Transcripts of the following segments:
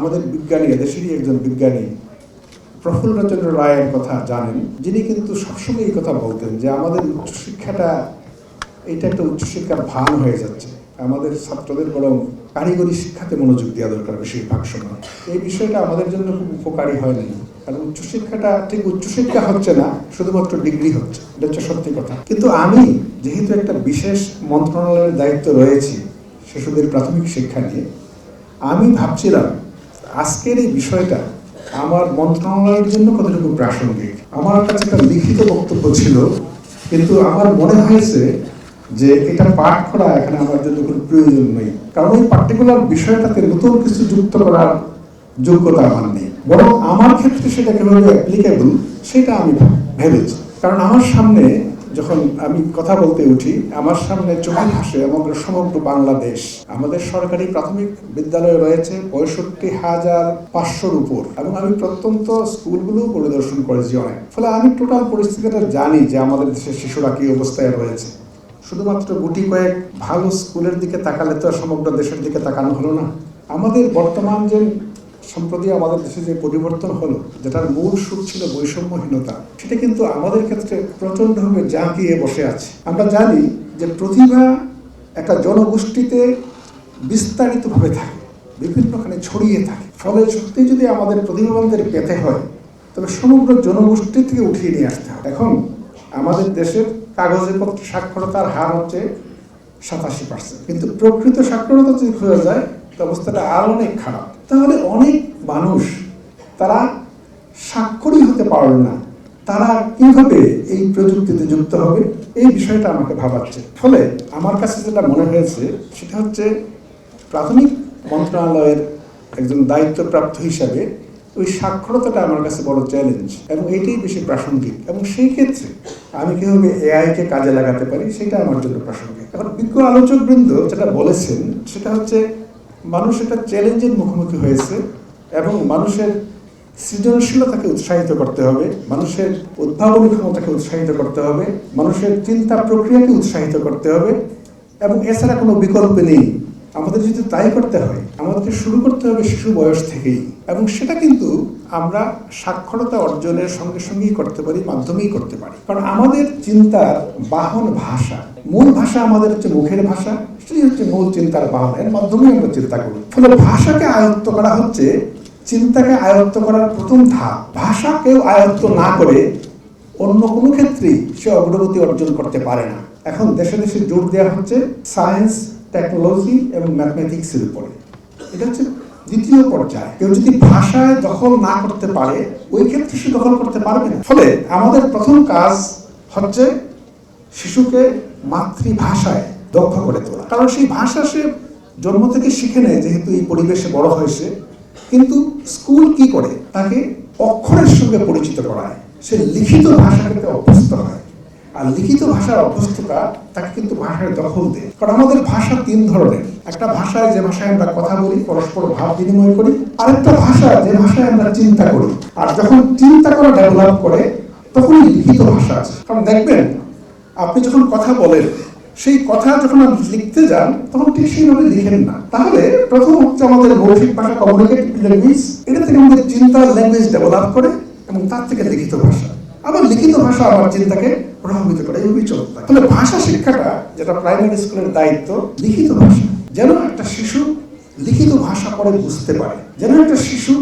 আমাদের বিজ্ঞানী, এদেশেরই একজন বিজ্ঞানী প্রফুল্লচন্দ্র রায়ের কথা জানেন। যিনি কিন্তু সবসময় এই কথা বলতেন যে আমাদের উচ্চশিক্ষাটা, এটা একটা উচ্চশিক্ষার ভান হয়ে যাচ্ছে। আমাদের ছাত্রদের বরং কারিগরি শিক্ষাতে মনোযোগ দেওয়া দরকার বেশিরভাগ সময়। এই বিষয়টা আমাদের জন্য খুব উপকারী হয় নাই কারণ উচ্চশিক্ষাটা ঠিক উচ্চশিক্ষা হচ্ছে না, শুধুমাত্র ডিগ্রি হচ্ছে। এটা হচ্ছে সত্যি কথা। কিন্তু আমি যেহেতু একটা বিশেষ মন্ত্রণালয়ের দায়িত্ব রয়েছি শিশুদের প্রাথমিক শিক্ষা নিয়ে, আমি ভাবছিলাম আজকের এই বিষয়টা আমার মন্ত্রণালয়ের জন্য কতটুকু প্রাসঙ্গিক? আমার কাছে একটা লিখিত বক্তব্য ছিল, কিন্তু আমার মনে হয়েছে যে এটা পাঠ করা এখানে আমার জন্য কোনো প্রয়োজন নেই। কারণ ওই পার্টিকুলার বিষয়টাতে নতুন কিছু যুক্ত করার যোগ্যতা আমার নেই। বরং আমার ক্ষেত্রে সেটা কীভাবে অ্যাপ্লিকেবল সেটা আমি ভেবেছি। কারণ আমার সামনে যখন আমি কথা বলতে উঠি, আমার সামনে চোখে ভাসে আমাদের সমগ্র বাংলাদেশ। আমাদের সরকারি প্রাথমিক বিদ্যালয় রয়েছে পঁয়ষট্টি হাজার পাঁচশোর উপর এবং আমি প্রত্যন্ত স্কুলগুলো পরিদর্শন করেছি অনেক। ফলে আমি টোটাল পরিস্থিতিটা জানি যে আমাদের দেশের শিশুরা কি অবস্থায় রয়েছে। শুধুমাত্র গুটি কয়েক ভালো স্কুলের দিকে তাকালে তো সমগ্র দেশের দিকে তাকানো হলো না। আমাদের বর্তমান যে সম্প্রতি আমাদের দেশে যে পরিবর্তন হলো, যেটার মূল সুর ছিল বৈষম্যহীনতা, সেটা কিন্তু আমাদের ক্ষেত্রে প্রচণ্ডভাবে জাঁকিয়ে বসে আছে। আমরা জানি যে প্রতিভা একটা জনগোষ্ঠীতে বিস্তারিতভাবে থাকে, বিভিন্নখানে ছড়িয়ে থাকে। ফলে সত্যি যদি আমাদের প্রতিভাবানদের পেতে হয়, তবে সমগ্র জনগোষ্ঠী থেকে উঠিয়ে নিয়ে আসতে হবে। এখন আমাদের দেশের কাগজে পত্রে সাক্ষরতার হার হচ্ছে সাতাশি পার্সেন্ট। কিন্তু প্রকৃত সাক্ষরতা যদি খোঁজা যায় অবস্থাটা আরও অনেক খারাপ। তাহলে অনেক মানুষ তারা স্বাক্ষরই হতে পারল না। তারা কীভাবে এই প্রযুক্তিতে যুক্ত হবে। এই বিষয়টা আমাকে ভাবাচ্ছে। ফলে আমার কাছে যেটা মনে হয়েছে, সেটা হচ্ছে প্রাথমিক মন্ত্রণালয়ের একজন দায়িত্বপ্রাপ্ত হিসাবে ওই সাক্ষরতাটা আমার কাছে বড় চ্যালেঞ্জ এবং এটাই বেশি প্রাসঙ্গিক। এবং সেই ক্ষেত্রে আমি কীভাবে এআই কে কাজে লাগাতে পারি, সেটা আমার জন্য প্রাসঙ্গিক। এখন বিজ্ঞ আলোচক বৃন্দ যেটা বলেছেন, সেটা হচ্ছে মানুষ একটা চ্যালেঞ্জের মুখোমুখি হয়েছে এবং মানুষের সৃজনশীলতাকে উৎসাহিত করতে হবে, মানুষের উদ্ভাবনী ক্ষমতাকে উৎসাহিত করতে হবে, মানুষের চিন্তা প্রক্রিয়াকে উৎসাহিত করতে হবে এবং এছাড়া কোনো বিকল্প নেই। আমাদের যদি তাই করতে হয়, আমাদেরকে শুরু করতে হবে শিশু বয়স থেকেই এবং সেটা কিন্তু আমরা সাক্ষরতা অর্জনের সঙ্গে সঙ্গেই করতে পারি, মাধ্যমেই করতে পারি। কারণ আমাদের চিন্তার বাহন ভাষা। মূল ভাষা আমাদের হচ্ছে মুখের ভাষা সেটি হচ্ছে মূল চিন্তার বাহন। এর মাধ্যমেই আমরা চিন্তা করি। ফলে ভাষাকে আয়ত্ত করা হচ্ছে, চিন্তাকে আয়ত্ত করার প্রথম ধাপ। ভাষা কেউ আয়ত্ত না করে অন্য কোনো ক্ষেত্রেই সে অগ্রগতি অর্জন করতে পারে না। এখন দেশে দেশে জোর দেওয়া হচ্ছে সায়েন্স, টেকনোলজি এবং ম্যাথমেটিক্সের উপরে। এটা হচ্ছে দ্বিতীয় পর্যায়ে। কেউ যদি ভাষায় দখল না করতে পারে, ওই ক্ষেত্রে সে দখল করতে পারবে না। ফলে আমাদের প্রথম কাজ হচ্ছে শিশুকে মাতৃভাষায় দক্ষ করে তোলা। কারণ সেই ভাষা সে জন্ম থেকে শিখে নেয়, যেহেতু এই পরিবেশে বড় হয়েছে। কিন্তু স্কুল কি করে? তাকে অক্ষরের সঙ্গে পরিচিত করায়। সে লিখিত ভাষাকে অভ্যস্ত হয়। আর লিখিত ভাষার অভ্যস্ততা তাকে কিন্তু ভাষার দখল দেয়। কারণ আমাদের ভাষা তিন ধরনের। একটা ভাষায় যে ভাষায় আমরা কথা বলি, পরস্পর ভাব বিনিময় করি, আরেকটা ভাষা যে ভাষায় আমরা চিন্তা করি। আর যখন চিন্তা করা ডেভেলপ করে, তখনই লিখিত ভাষা আছে। কারণ দেখবেন, আপনি যখন কথা বলেন, সেই কথা যখন আপনি লিখতে যান, তখন ঠিক সেইভাবে লিখেন না। তাহলে প্রথম হচ্ছে আমাদের মৌখিক ভাষা কমিউনিকেটিভ ল্যাঙ্গুয়েজ এটা থেকে আমাদের চিন্তার ল্যাঙ্গুয়েজ ডেভেলপ করে এবং তার থেকে লিখিত ভাষা। আবার লিখিত ভাষা আমার চিন্তাকে প্রভাবিত করে এইভাবেই চলতে থাকে তাহলে ভাষা শিক্ষাটা, যেটা প্রাইমারি স্কুলের দায়িত্ব, লিখিত ভাষা। যেন একটা শিশু লিখিত ভাষা পরে বুঝতে পারে। যেন একটা শিশু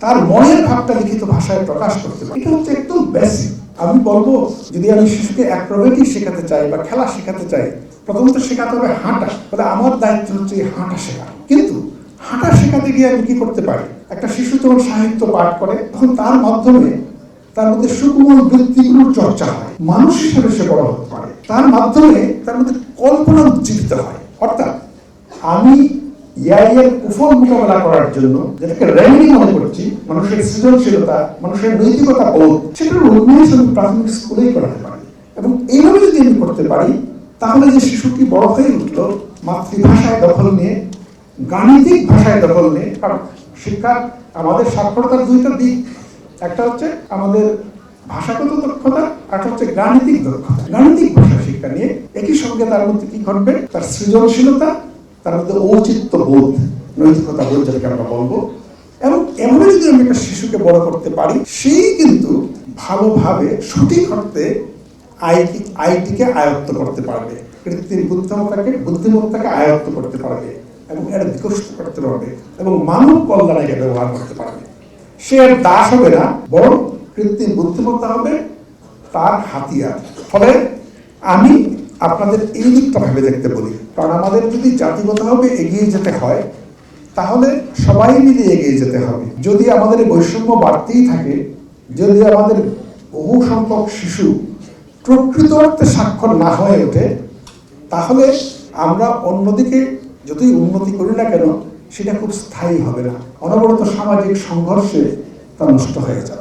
তার মনের ভাবটা লিখিত ভাষায় প্রকাশ করতে পারে। এটা হচ্ছে একদম বেসিক আমি বলব, যদি আমি শিশুকে অ্যাক্রোবেটিক শেখাতে চাই বা খেলা শেখাতে চাই, প্রথমত শেখাতে হবে হাঁটা। তাহলে আমার দায়িত্ব হচ্ছে এই হাঁটা শেখা। কিন্তু হাঁটা শেখাতে গিয়ে আমি কি করতে পারি? একটা শিশু যখন সাহিত্য পাঠ করে, তখন তার মাধ্যমে তার মধ্যে সুকুমল বৃত্তিগুলোর চর্চা হয়। মানুষ হিসেবে সে বড় হতে পারে। তার মাধ্যমে তার মধ্যে কল্পনা উজ্জীবিত হয়। অর্থাৎ আমি এর কুফল মোকাবেলা করার জন্য যেটাকে মনে করছি, মানুষের সৃজনশীলতা, মানুষের নৈতিকতা বোধ, সেটার আমি প্রাথমিক স্কুলেই করাতে পারি। এবং এইভাবে যদি আমি করতে পারি, তাহলে যে শিশুটি বড় হয়ে উঠল, মাতৃভাষায় দখল নিয়ে, গাণিতিক ভাষায় দখল নিয়ে, কারণ শিক্ষা আমাদের সাক্ষরতার দুইটা দিক। একটা হচ্ছে আমাদের ভাষাগত দক্ষতা আর হচ্ছে গাণিতিক দক্ষতা। গাণিতিক ভাষা শিক্ষা নিয়ে একই সঙ্গে তার মধ্যে কি ঘটবে? তার সৃজনশীলতা, তার মধ্যে ঔচিত্য বোধ নৈতিকতা বোধ যেটাকে আমরা বলব। এবং এভাবে যদি আমি একটা শিশুকে বড় করতে পারি, সেই কিন্তু ভালোভাবে সঠিক অর্থে আইটি, আইটিকে আয়ত্ত করতে পারবে। কৃত্রিম বুদ্ধিমত্তাকে বুদ্ধিমত্তাকে আয়ত্ত করতে পারবে এবং এটা বিকশিত করতে পারবে এবং মানব কল্যাণে ব্যবহার করতে পারবে। সে আর দাস হবে না, বরং কৃত্রিম বুদ্ধিমত্তা হবে তার হাতিয়ার। ফলে আমি আপনাদের এই দিকটা ভেবে দেখতে বলি। কারণ আমাদের যদি জাতিগতভাবে এগিয়ে যেতে হয়, তাহলে সবাই মিলে এগিয়ে যেতে হবে। যদি আমাদের বৈষম্য বাড়তেই থাকে, যদি আমাদের বহু সংখ্যক শিশু প্রকৃত অর্থে স্বাক্ষর না হয়ে ওঠে, তাহলে আমরা অন্যদিকে যতই উন্নতি করি না কেন সেটা খুব স্থায়ী হবে না। অনবরত সামাজিক সংঘর্ষে তা নষ্ট হয়ে যাবে।